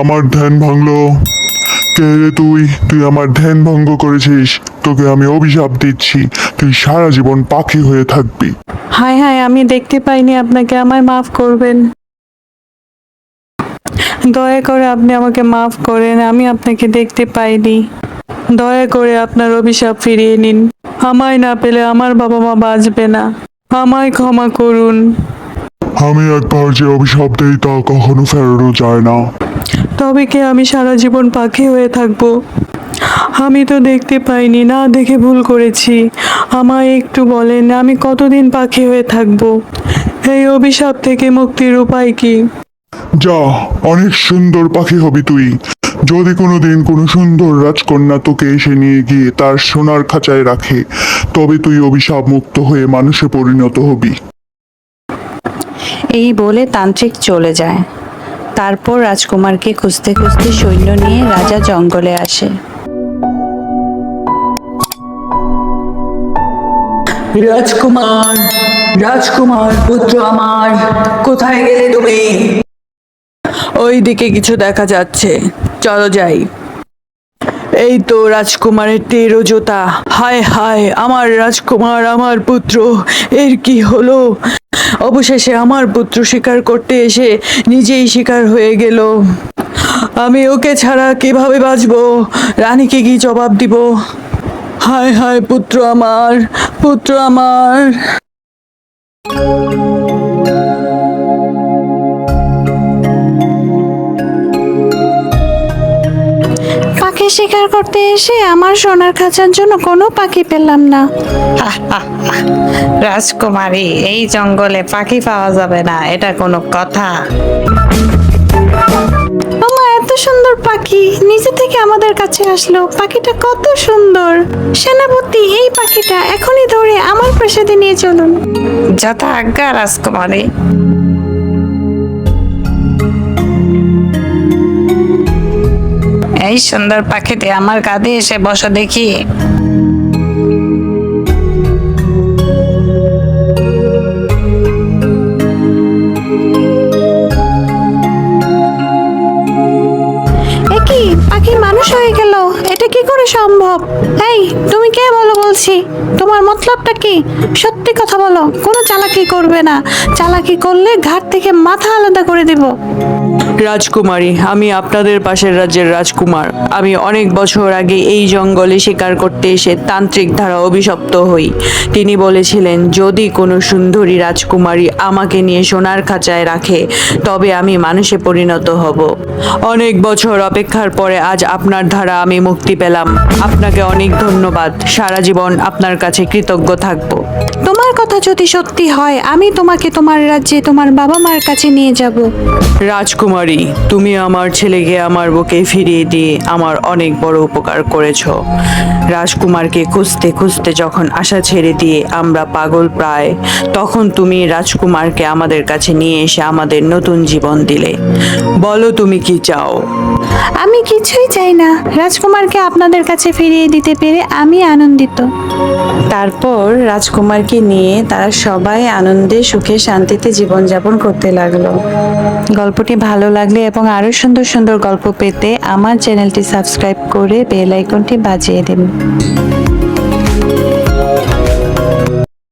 আমার ধ্যান ভাঙলো? কে রে তুই? তুই আমার ধ্যান ভঙ্গ করেছিস। তোকে আমি অভিশাপ দিচ্ছি। তুই সারা জীবন পাখি হয়ে থাকবি। হায় হায়, আমি দেখতে পাইনি আপনাকে। আমায় মাফ করবেন। দয়া করে আপনি আমাকে মাফ করেন। আমি আপনাকে দেখতে পাইনি। দয়া করে আপনার অভিশাপ ফিরিয়ে নিন। আমায় না পেলে আমার বাবা মা বাঁচবে না। আমায় ক্ষমা করুন। আমি একবার যে অভিশাপ দেই তা কখনো ফেরানো যায় না। তবে কি আমি সারা জীবন পাখি হয়ে থাকব? আমি তো দেখতে পাইনি না দেখে ভুল করেছি। আমায় একটু বলেন আমি কতদিন পাখি হয়ে থাকব? এই অভিশাপ থেকে মুক্তির উপায় কি? যা অনেক সুন্দর পাখি হবি তুই। যদি কোনো দিন কোনো সুন্দর রাজকন্যা তোকে এসে নিয়ে গিয়ে তার সোনার খাঁচায় রাখে তবে তুই অভিশাপ মুক্ত হয়ে মানুষে পরিণত হবি। এই বলে তান্ত্রিক চলে যায়। তারপর রাজকুমারকে খুঁজতে খুঁজতে সৈন্য নিয়ে রাজা জঙ্গলে আসে। রাজকুমার রাজকুমার, পুত্র আমার, কোথায় গেলে তুমি? ওই দিকে কিছু দেখা যাচ্ছে। চলো যাই। এই তো রাজকুমারের টেরো জোতা হায় হায়, আমার রাজকুমার, আমার পুত্র, এর কি হলো? অবশেষে আমার পুত্র শিকার করতে এসে নিজেই শিকার হয়ে গেল। আমি ওকে ছাড়া কীভাবে বাঁচব? রানীকে কি জবাব দিব? হায় হায় পুত্র আমার পুত্র আমার। শিকার করতে এসে আমার সোনার খাঁচার জন্য কোনো পাখি পেলাম না। রাজকুমারী এই জঙ্গলে পাখি পাওয়া যাবে না এটা কোনো কথা। আমার এত সুন্দর পাখি নিজে থেকে আমাদের কাছে আসলো। পাখিটা কত সুন্দর। সেনাপতি এই পাখিটা এখনই ধরে আমার প্রাসাদে নিয়ে চলুন। যথা আজ্ঞা রাজকুমারী। সুন্দর পাখিতে আমার কাঁধে এসে বসো দেখি। একই পাখি মানুষ হয়ে গেল। এটা কি করে সম্ভব? এই, তুমি কে বলো বলছি? তোমার মতলবটা কি? সত্যি কথা বলো। কোনো চালাকি করবে না। চালাকি করলে ঘাট থেকে মাথা আলাদা করে দেব। রাজকুমারী, আমি আপনাদের পাশের রাজ্যের রাজকুমার। আমি অনেক বছর আগে এই জঙ্গলে শিকার করতে এসে তান্ত্রিক দ্বারা অভিশপ্ত হই। তিনি বলেছিলেন, যদি কোনো সুন্দরী রাজকুমারী আমাকে নিয়ে সোনার খাঁচায় রাখে, তবে আমি মানুষে পরিণত হব। অনেক বছর অপেক্ষার পরে আজ আপনার ধারা আমি মুক্তি পেলাম। আপনাকে অনেক ধন্যবাদ। সারা জীবন আপনার কাছে কৃতজ্ঞ থাকব। তোমার কথা যদি সত্যি হয় আমি তোমাকে তোমার রাজ্যে তোমার বাবা মার কাছে নিয়ে যাব। রাজকুমারী তুমি আমার ছেলেকে আমার বুকে ফিরিয়ে দিয়ে আমার অনেক বড় উপকার করেছ। রাজকুমারকে খুঁজতে খুঁজতে যখন আশা ছেড়ে দিয়ে আমরা পাগল প্রায় তখন তুমি রাজকুমারকে আমাদের কাছে নিয়ে এসে আমাদের নতুন জীবন দিলে। বলো তুমি কি চাও? আমি কিছুই চাই না। রাজকুমারকে আপনাদের কাছে ফিরিয়ে দিতে পেরে আমি আনন্দিত। তারপর রাজকুমারকে নিয়ে তারা সবাই আনন্দে, সুখে, শান্তিতে জীবনযাপন করতে লাগল। গল্পটি ভালো লাগলে এবং আরও সুন্দর সুন্দর গল্প পেতে আমার চ্যানেলটি সাবস্ক্রাইব করে বেল আইকনটি বাজিয়ে দিন।